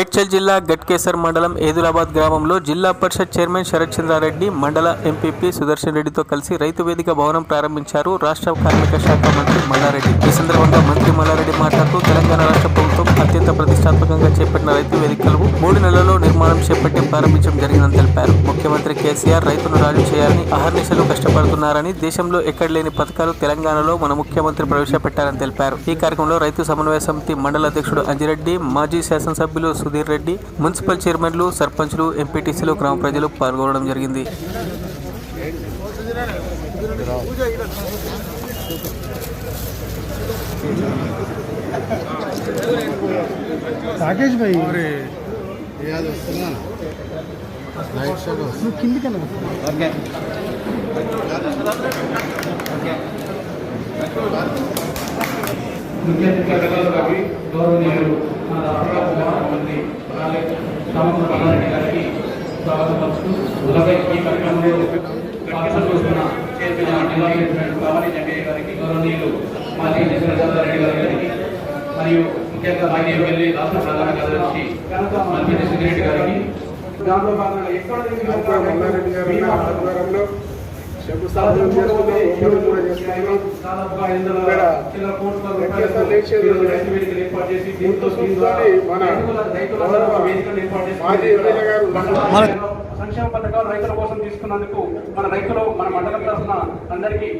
మేడ్చల్ జిల్లా గట్కేసర్ మండలం ఏదులాబాద్ గ్రామంలో జిల్లా పరిషత్ చైర్మన్ శరత్ చంద్రారెడ్డి మండల ఎంపీపీ సుదర్శన్ రెడ్డితో కలిసి రైతు వేదిక భవనం ప్రారంభించారు రాష్ట్ర కార్మిక శాఖ మంత్రి మల్లారెడ్డి. ఈ సందర్భంగా మంత్రి మల్లారెడ్డి మాట్లాడుతూ తెలంగాణ రాష్ట్ర ప్రభుత్వం అత్యంత ప్రతిష్టాత్మకంగా చేపట్టిన రైతు వేదికలు మూడు నెలల్లో నిర్మాణం చేపట్టి ప్రారంభించడం జరిగిందని తెలిపారు. ముఖ్యమంత్రి కేసీఆర్ రైతును రాజు చేయాలని అహర్నిశలు కష్టపడుతున్నారని దేశంలో ఎక్కడ లేని పథకాలు తెలంగాణలో మన ముఖ్యమంత్రి ప్రవేశపెట్టారని తెలిపారు. ఈ కార్యక్రమంలో రైతు సమన్వయ సమితి మండల అధ్యక్షుడు అంజిరెడ్డి మాజీ శాసనసభ్యులు సుధీర్ రెడ్డి మున్సిపల్ చైర్మన్లు సర్పంచ్లు ఎంపీటీసీలు గ్రామ ప్రజలు పాల్గొనడం జరిగింది. రాకేష్ భాయ్. రవి గౌరవనీయులు మన రాష్ట్ర ప్రధానమంత్రి అలాగే రామచంద్ర మల్లారెడ్డి గారికి స్వాగతం పలుకుతూ అలాగే ఈ కార్యక్రమంలో పాకిస్తాన్ చూస్తున్న చైర్మన్ జిల్లా ప్రెసిడెంట్ కావాలి జంగయ్య గారికి గౌరవనీయులు మాజీ రెడ్డి గారికి మరియు ముఖ్యంగా మాజీ ఎమ్మెల్యే రాష్ట్ర ప్రధాన కార్యదర్శి మంత్రి సుధిరెడ్డి గారికి. దాంట్లో భాగంగా ఎక్కడ శంకుస్థాపన కూడా చేసుకున్నాం మన సంక్షేమ పథకాలు రైతుల కోసం తీసుకున్నందుకు మన రైతులు మన మండలం తరఫున అందరికీ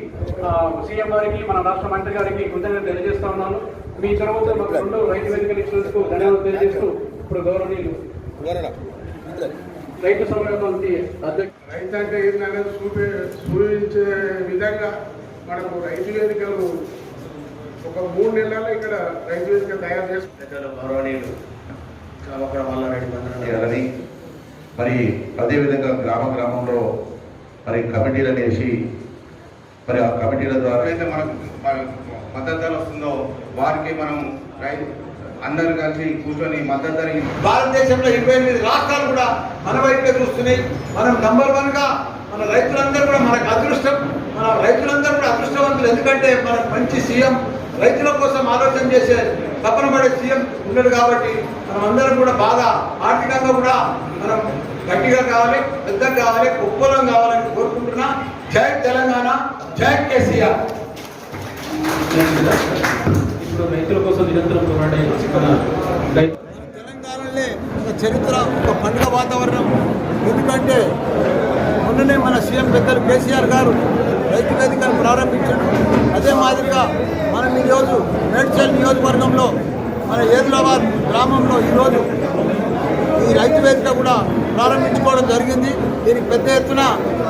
సీఎం గారికి మన రాష్ట్ర మంత్రి గారికి కృతజ్ఞతలు తెలియజేస్తా ఉన్నాను. మీ చొరవతో మాకు రెండు రైతు వేదికలు ఇచ్చినందుకు ధన్యవాదాలు తెలియజేస్తూ ఇప్పుడు గౌరవనీయులు. రైతు సమన్వయ సమితి అధ్యక్షులు రైతు అంటే ఏంటనేది చూపే చూపించే విధంగా మనకు రైతు వేదికలు ఒక మూడు నెలల్లో ఇక్కడ రైతు వేదిక తయారు చేసి పెద్దలు గౌరవనీయులు మరి అదేవిధంగా గ్రామ గ్రామంలో మరి కమిటీలను వేసి మరి ఆ కమిటీల ద్వారా అయితే మనకు మన- మద్దతు వస్తుందో వారికి మనం రైతు అందరు కలిసి కూర్చొని మద్దతు జరిగింది. భారతదేశంలో ఇరవై ఎనిమిది రాష్ట్రాలు కూడా మన వైపే చూస్తున్నాయి. మనం నంబర్ వన్గా మన రైతులందరూ కూడా మనకు అదృష్టం. మన రైతులందరూ కూడా అదృష్టవంతులు. ఎందుకంటే మన మంచి సీఎం రైతుల కోసం ఆలోచన చేసే తపన పడే సీఎం ఉన్నాడు కాబట్టి మనం అందరం కూడా బాగా ఆర్థికంగా కూడా మనం గట్టిగా కావాలి పెద్దగా కావాలి గొప్పలం కావాలని కోరుకుంటున్నా. జై తెలంగాణ జై కేసీఆర్. ఇప్పుడు రైతుల కోసం నిరంతరం పోరాడే మన తెలంగాణలో ఒక చరిత్ర ఒక పండుగ వాతావరణం. ఎందుకంటే మొన్ననే మన సీఎం పెద్దలు కేసీఆర్ గారు రైతు వేదికను ప్రారంభించారు. అదే మాదిరిగా మనం ఈరోజు మేడ్చల్ నియోజకవర్గంలో మన ఏదులాబాద్ గ్రామంలో ఈరోజు ఈ రైతు వేదిక కూడా ప్రారంభించుకోవడం జరిగింది. దీనికి పెద్ద ఎత్తున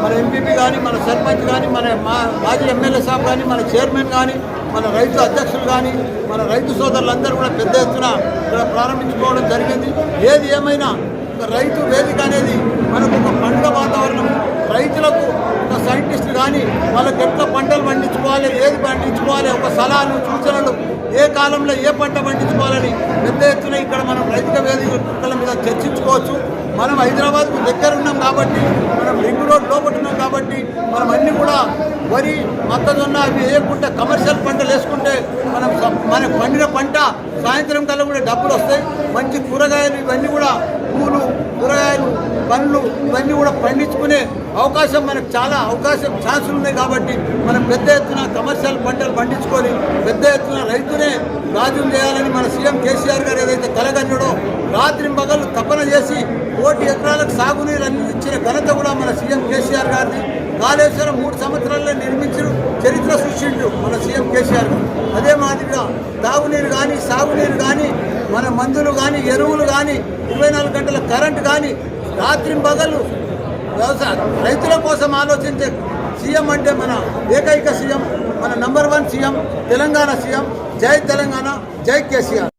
మన ఎంపీపీ కానీ మన సర్పంచ్ కానీ మన మా- మాజీ ఎమ్మెల్యే సాబ్ కానీ మన చైర్మన్ కానీ మన రైతు అధ్యక్షులు కానీ మన రైతు సోదరులందరూ కూడా పెద్ద ఎత్తున ఇక్కడ ప్రారంభించుకోవడం జరిగింది. ఏది ఏమైనా ఒక రైతు వేదిక అనేది మనకు ఒక పండుగ వాతావరణం రైతులకు ఒక సైంటిస్ట్ కానీ వాళ్ళకి ఎట్లా పంటలు పండించుకోవాలి ఏది పండించుకోవాలి ఒక సలహాలు సూచనలు ఏ కాలంలో ఏ పంట పండించుకోవాలని పెద్ద ఎత్తున ఇక్కడ మనం రైతుల వేదికల మీద చర్చించుకోవచ్చు. మనం హైదరాబాద్కు దగ్గర ఉన్నాం కాబట్టి మనం రింగ్ రోడ్ లోపల ఉన్నాం కాబట్టి మనం అన్నీ కూడా వరి మొక్కజొన్న అవి వేయకుండా కమర్షియల్ పంటలు వేసుకుంటే మనం మనకు పండిన పంట సాయంత్రం కల్లా కూడా డబ్బులు వస్తాయి. మంచి కూరగాయలు ఇవన్నీ కూడా పూలు కూరగాయలు పండ్లు ఇవన్నీ కూడా పండించుకునే అవకాశం మనకు చాలా అవకాశం ఛాన్సులు ఉన్నాయి కాబట్టి మనం పెద్ద ఎత్తున కమర్షియల్ పంటలు పండించుకొని పెద్ద ఎత్తున రైతునే రాజు చేయాలని మన సీఎం కేసీఆర్ గారు ఏదైతే కలగన్నాడో రాత్రి మగలు తపన చేసి కోటి ఎకరాలకు సాగునీరు అందించిన ఘనత కూడా మన సీఎం కేసీఆర్ గారిది. కాళేశ్వరం మూడు సంవత్సరాల్లో నిర్మించిన చరిత్ర సృష్టించు మన సీఎం కేసీఆర్ గారు. అదే మాదిరిగా తాగునీరు కానీ సాగునీరు కానీ మన మందులు కానీ ఎరువులు కానీ ఇరవై నాలుగు గంటల కరెంటు కానీ రాత్రి పగలు వ్యవసాయ రైతుల కోసం ఆలోచించే సీఎం అంటే మన ఏకైక సీఎం మన number one CM Telangana CM. జై తెలంగాణ జై కేసీఆర్.